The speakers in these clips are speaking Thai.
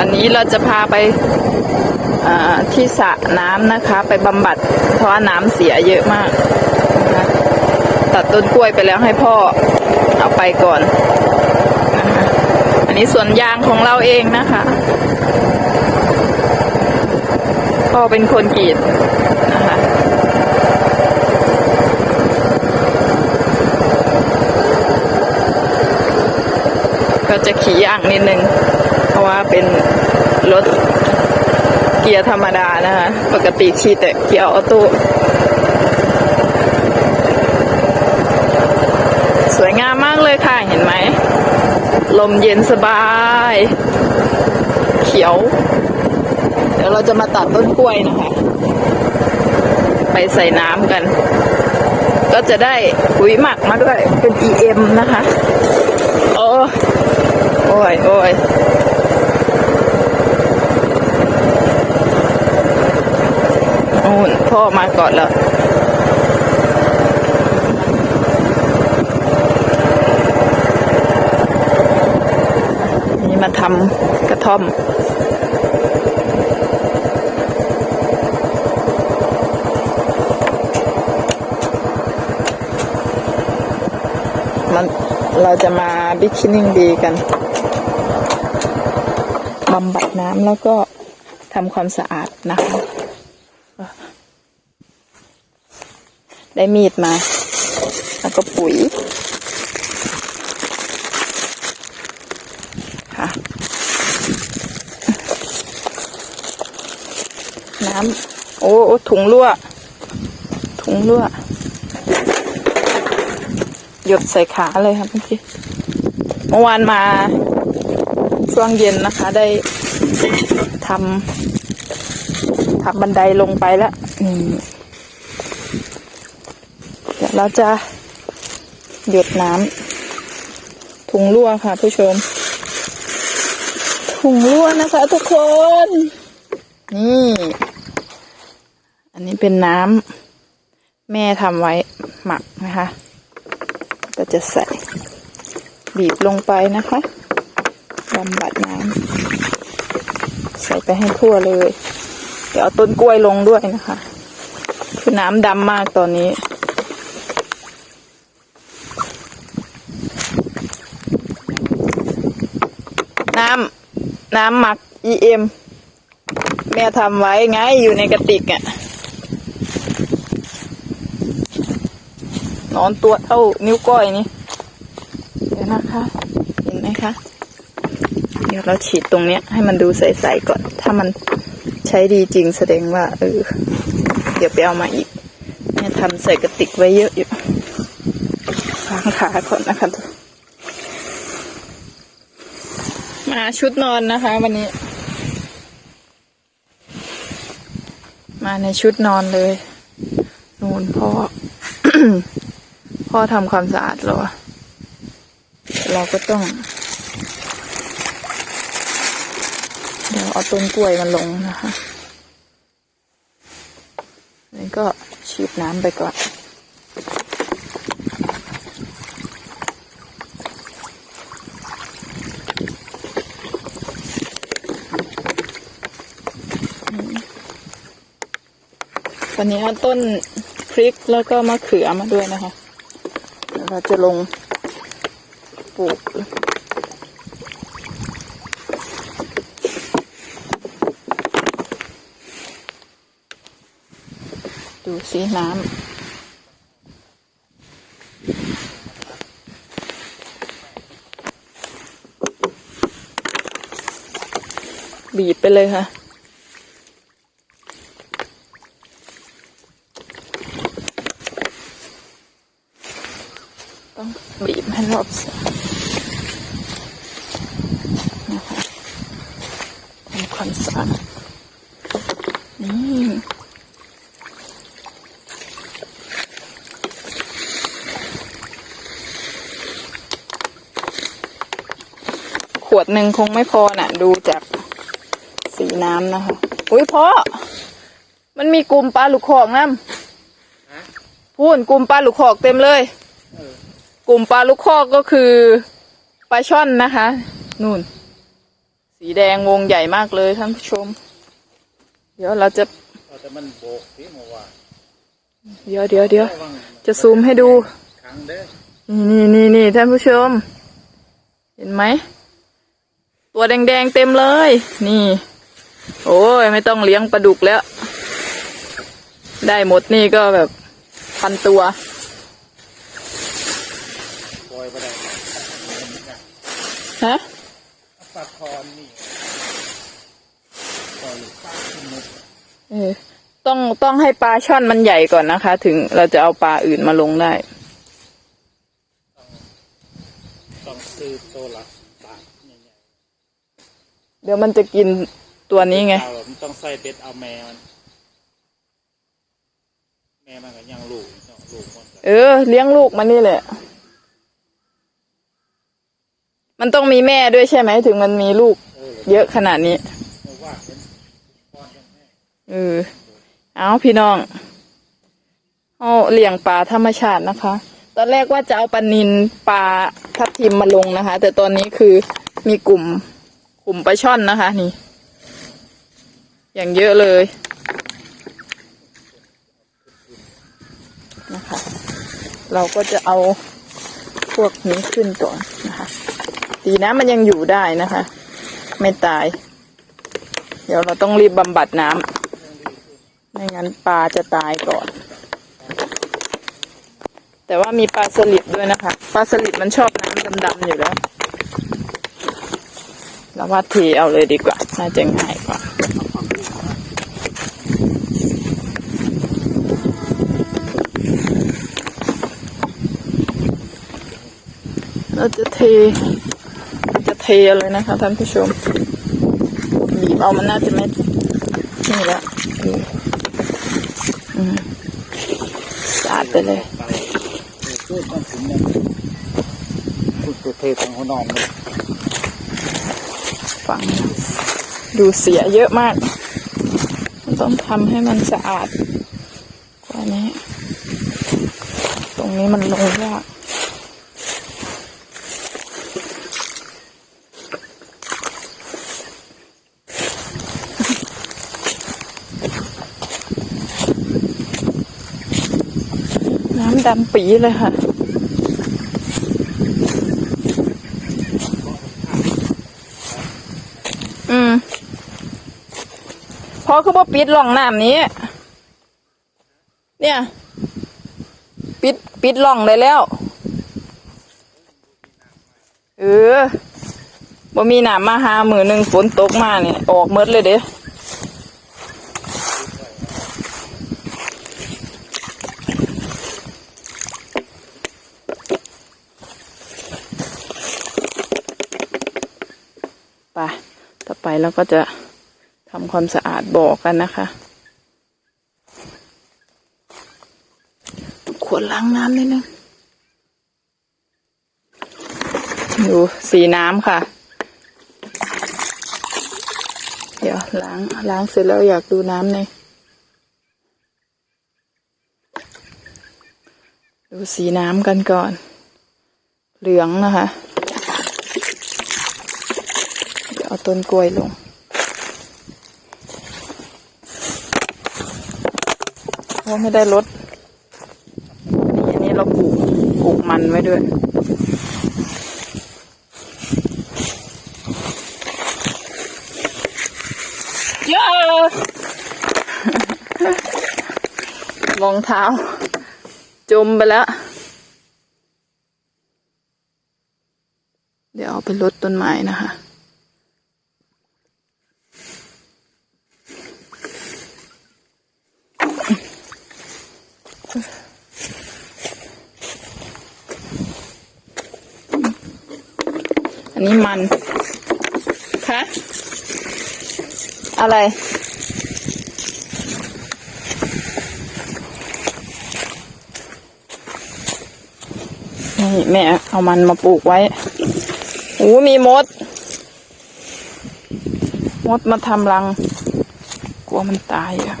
อันนี้เราจะพาไปที่สระน้ำนะคะ ไปบำบัด เพราะว่าน้ำเสียเยอะมากนะตัดต้นกล้วยไปแล้วให้พ่อเอาไปก่อนนะคะอันนี้สวนยางของเราเองนะคะ พ่อเป็นคนกรีดนะคะก็จะขี่ยางนิดนึง ราะว่าเป็นรถเกียร์ธรรมดานะคะ ปกติขี่แต่เกียร์ออโต้สวยงามมากเลยค่ะ เห็นไหม ลมเย็นสบาย เขียว เดี๋ยวเราจะมาตัดต้นกล้วยนะคะ ไปใส่น้ำกัน ก็จะได้ปุ๋ยหมักมาด้วย เป็น EM นะคะ โอ้โอ้ยโอ้ย โอ้พ่อมาก่อนแล้วนี่มาทำกระท่อมมันเราจะมาบิ๊กชินิ่งดีกันบำบัดน้ำแล้วก็ทำความสะอาดนะคะ ได้มีดมา แล้วก็ปุ๋ยค่ะน้ำโอ้โอ้ถุงรั่ว ถุงรั่ว หยดใส่ขาเลยครับเมื่อกี้เมื่อวานมาช่วงเย็นนะคะ ได้ทำทำบันไดลงไปแล้วนี่ ยวเราจะหยดน้ำถุงรั่วค่ะผู้ชม ถุงรั่วนะคะทุกคน นี่ อันนี้เป็นน้ำแม่ทำไว้หมักนะคะก็จะใส่บีบลงไปนะคะบำบัดน้ำใส่ไปให้ทั่วเลย เดี๋ยวเอาต้นกล้วยลงด้วยนะคะ คือน้ำดำมากตอนนี้น้ำ น้ำหมัก EM แม่ทำไว้ไงอยู่ในกระติกอะ่ะนอนตัวเท่านิ้วก้อยนี่ เดี๋ยวนะคะ เห็นไหมคะ เดี๋ยวเราฉีดตรงเนี้ย ให้มันดูใสๆก่อน ถ้ามันใช้ดีจริงแสดงว่า เออ เดี๋ยวไปเอามาอีกเนี่ทำใส่กระติกไว้เยอะอยู่วางขาก่อนนะคะ มาชุดนอนนะคะ วันนี้ มาในชุดนอนเลย นูนพ่อ พ่อทำความสะอาดเรอเราก็ต้อง เดี๋ยวเอาต้นกล้วยมันลงนะคะนี่ก็ฉีดน้ำไปก่อน วันนี้เอาต้นพริกแล้วก็มะเขือมาด้วยนะคะเดี๋ยวเราจะลงปลูกดูสิน้ำบีบไปเลยค่ะ ต้องบีบให้ร อบสองนะคะทำความสะอาดนี่ขวดหนึ่งคงไม่พอน่ะ ดูจากสีน้ำนะคะ อุ้ยพ่อมันมีกลุ่มปลาลูกคอกน้ำพูนกลุ่มปลาลูกคอกเต็มเลย กลุ่มปลาลูกคอกก็คือปลาช่อนนะคะ นู่น สีแดงวงใหญ่มากเลยท่านผู้ชม เดี๋ยวเราจะเอาแต่มันโบกที่เมื่อวานเดี๋ยวเดี๋ยวเดี๋ยวจะซูมให้ดูนี่นี่นี่นี่ท่านผู้ชม เห็นไหม ตัวแดงๆเต็มเลย นี่ โอ้ยไม่ต้องเลี้ยงปลาดุกแล้ว ได้หมดนี่ก็แบบพันตัว ปล่อยไปได้ ฮะปลาคอนนี่ปล่อยปลาขึ้นมุกเออต้องต้องให้ปลาช่อนมันใหญ่ก่อนนะคะ ถึงเราจะเอาปลาอื่นมาลงได้ ต้องซื้อตัวละบาทใหญ่เดี๋ยวมันจะกินตัวนี้ๆไง เอามันต้องใส่เบ็ดเอาแม่มันแม่มันก็ยังลูกเนาะลูกมันก็เออ เลี้ยงลูกมันนี่แหละ มันต้องมีแม่ด้วยใช่ไหมถึงมันมีลูกเออเยอะขนาดนี้เมื่อว่าเป็นคอนกันแม่เออเอาพี่น้องเอาเลี้ยงปลาธรรมชาตินะคะ ตอนแรกว่าจะเอาปลานินปลาทับทิมมาลงนะคะ แต่ตอนนี้คือมีกลุ่มกลุ่มปลาช่อนนะคะ นี่ อย่างเยอะเลยนะคะ เราก็จะเอาพวกนี้ขึ้นก่อนนะคะ ดีนะมันยังอยู่ได้นะคะ ไม่ตาย เดี๋ยวเราต้องรีบบำบัดน้ำไม่งั้นปลาจะตายก่อน แต่ว่ามีปลาสลิดด้วยนะคะ ปลาสลิดมันชอบน้ำดำๆอยู่แล้วเราว่าเทเอาเลยดีกว่า น่าจะง่ายกว่าเราจะเท เทเลยนะคะ ท่านผู้ชมบีบเอามันน่าจะไม่นี่แหละอืมอืมสาดไปเลยพูดต้องถึงเนี่ยพูดตัวเททางหัวนอนเลยฝังดูเสียเยอะมากมต้องทำให้มันสะอาดกว่านี้ ตรงนี้มันลงยาก ดำปีเลยค่ะ อืมพอคือว่าปิดร่องน้ำนี้ เนี่ย ปิดปิดร่องได้แล้ว เออบ่มีน้ำมาหามือหนึ่งฝนตกมาเนี่ย ออกเมดเลยเด้ไป ต่อไปเราก็จะทำความสะอาดบ่อกันนะคะขวดล้างน้ำนิดนึงดูสีน้ำค่ะ เดี๋ยวล้างล้างเสร็จแล้วอยากดูน้ำในอยดูสีน้ำกันก่อน เหลืองนะคะ เดี๋ยวเอาต้นกล้วยลง เพราะไม่ได้ลดนี่อันนี้เราปลูกปลูกมันไว้ด้วยเยอะรองเท้า จมไปแล้ว เดี๋ยวเอาไปลดต้นไม้นะคะ นนี้มันคะอะไร นี่แม่เอามันมาปลูกไว้โอ้มีมด มดมาทำรัง กลัวมันตายอะ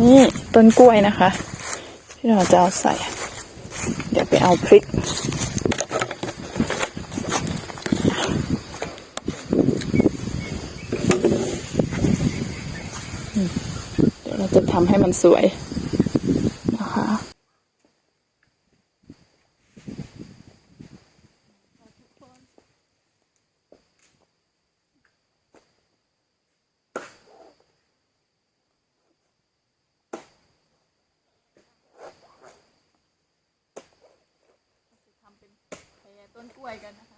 นี่ต้นกล้วยนะคะ ที่เราจะเอาใส่ เดี๋ยวไปเอาพริก เดี๋ยวเราจะทำให้มันสวย ต้นกล้วยกันนะคะ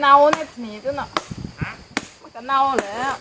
เน่าในนี้ด้วยเนาะมันก็เน่าแล้ว